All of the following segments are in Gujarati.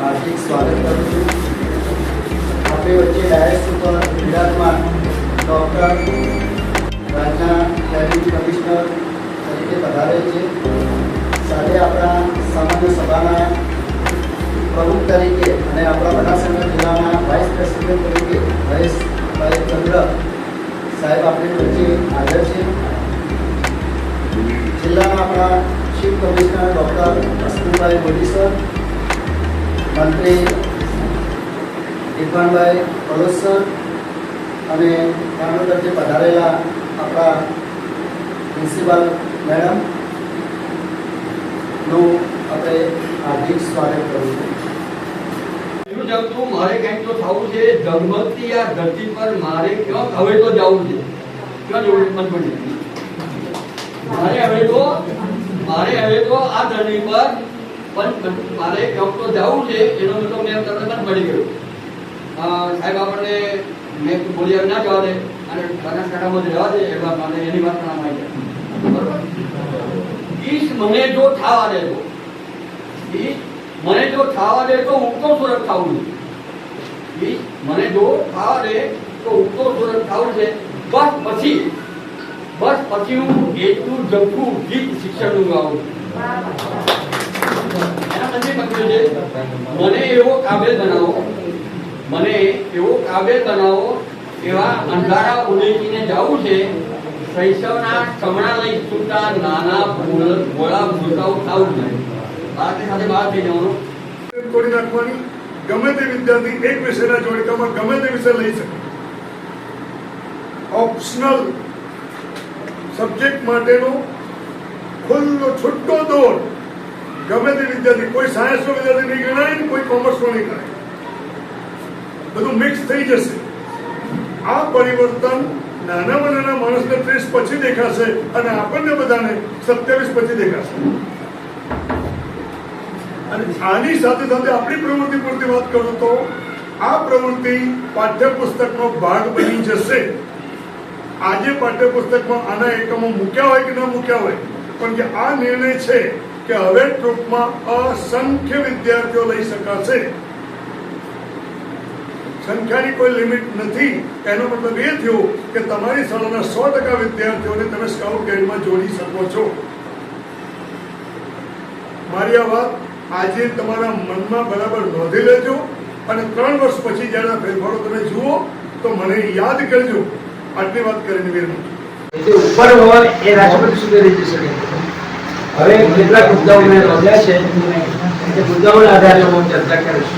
હાર્દિક સ્વાગત કરું છું. આપણી વચ્ચે ડાયસ ઉપર ગુજરાતમાં ડૉક્ટર રાજના ડેપ્યુટી કમિશનર તરીકે પધારે છે. સાથે આપણા સામાન્ય સભાના પ્રમુખ તરીકે અને આપણા બનાસકાંઠા જિલ્લાના વાઇસ પ્રેસિડેન્ટ તરીકે મહેશભાઈ ચંદ્ર સાહેબ આપણી વચ્ચે હાજર છે. જિલ્લાના આપણા ચીફ કમિશનર ડૉક્ટર હસમુભાઈ બોડીસર સર, મંત્રી ઇરફાનભાઈ પલોસ અને કાનોદરથી પધારેલા આપણા પ્રિન્સિપાલ મેડમ, નું આપણે હાર્દિક સ્વાગત કરું છું. જમતું મારે કંઈક તો થવું છે ધગમગતી આ ધરતી પર મારે ક્યાં હવે તો જવું છે. ક્યાં જોડે મન પડી મારે હવે તો, મારે હવે તો આ ધરતી પણ મારે ડોક્ટર જવું છે, એનો મતલબ મેં તરત જ મળી ગયો. સાહેબ, આપણને મેં બોલી ના જવા દે, અને બનાસકાંઠામાં જ રહેવા દે, એવા મને એની વાત ના આવી બરોબર? ઈશ મને જો થાવા દે તો, ઈશ મને જો ખાવા દે તો ઉગતો સુરત ખાવું છે. ઈ મને જો ખાવા દે તો ઉગતો સુરત ખાવું છે. બસ પછી બસ પછી હું એટલું જખું ગીત શિક્ષણનું ગાઉં છે. મને એવો કાબેલ બનાવો, મને એવો કાબેલ બનાવો એવા અંધારા ઉલેચીને જવું છે, શૈશવના લઈ છૂટા નાના ભૂલ ભોળા ભૂલકાઓ થવું જોઈએ બાળકની સાથે બહાર થઈ જવાનું. કોડી નાખવાની. ગમે તે વિદ્યાર્થી એક વિષયના જોડકામાં ગમે તે વિષય લઈ શકે. ઓપ્શનલ સબ્જેક્ટ માટેનો ખુલ્લો, છૂટો દોર. ગમે તે વિદ્યાર્થી, કોઈ સાયન્સનો વિદ્યાર્થી નહીં ગણાય ને કોઈ કોમર્સનો નહીં ગણાય. બધું મિક્સ થઈ જશે. આ પરિવર્તન નાનામાં નાના માણસને ત્રીસ પછી દેખાશે અને આપણને બધાને સત્યાવીસ પછી દેખાશે. અને આની સાથે સાથે આપણી પ્રવૃત્તિ પૂરતી વાત કરું તો આ પ્રવૃત્તિ પાઠ્યપુસ્તકનો ભાગ બની જશે. આજે પાઠ્યપુસ્તકમાં આના એકમો મૂક્યા હોય કે ન મૂક્યા હોય? પણ કે આ નિર્ણય છે કે હવે ટૂંકમાં અસંખ્ય વિદ્યાર્થીઓ લઈ શકાશે. સંખ્યાની કોઈ લિમિટ નથી. એનો મતલબ એ થયો કે તમારી શાળાના સો ટકા વિદ્યાર્થીઓને તમે સ્કાઉટ ગાઈડમાં જોડી શકો છો. મારી આ વાત આજે તમારા મનમાં બરાબર નોંધી લેજો અને ત્રણ વર્ષ પછી જ્યારે ફેરફારો તમે જુઓ, તો મને યાદ કરજો. આટલી વાત કરીને વિરમું ઉપર હોય એ રાષ્ટ્રપતિ સુધી શકે હવે કેટલાક મુદ્દાઓ મેં નોંધ્યા છે એ મુદ્દાઓના આધારે હું ચર્ચા કરીશ.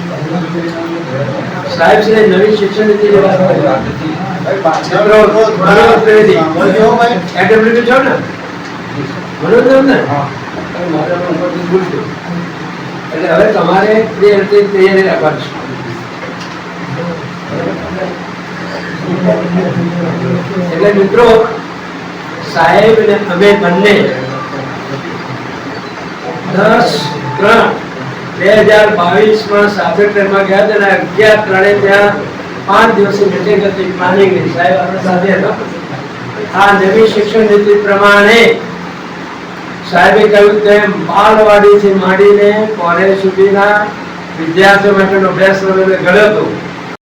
સાહેબ શ્રી નવી શિક્ષણ નીતિ જે વાત કરી મિત્રો મનોજ ત્રિવેદી એકેડેમી છો ને? મનોજ છો ને મારા નામ ઉપરથી ભૂલ થયું. એટલે હવે તમારે બે રીતે તૈયારી રાખવાની છે. એટલે મિત્રો સાહેબ ને અમે બંને દસ ત્રણ. બે હજાર બાવીસમાં સાબરકાંઠામાં ગયા હતા અગિયાર ત્રણે ત્યાં પાંચ દિવસની મિટિંગ હતી. પ્લાનિંગ સાહેબ, આપણે સાથે હતા. આ નવી શિક્ષણ નીતિ પ્રમાણે સાહેબે કહ્યું તેમ બાળવાડીથી માંડીને કોલેજ સુધીના વિદ્યાર્થીઓ માટેનો અભ્યાસક્રમ ઘડ્યો હતો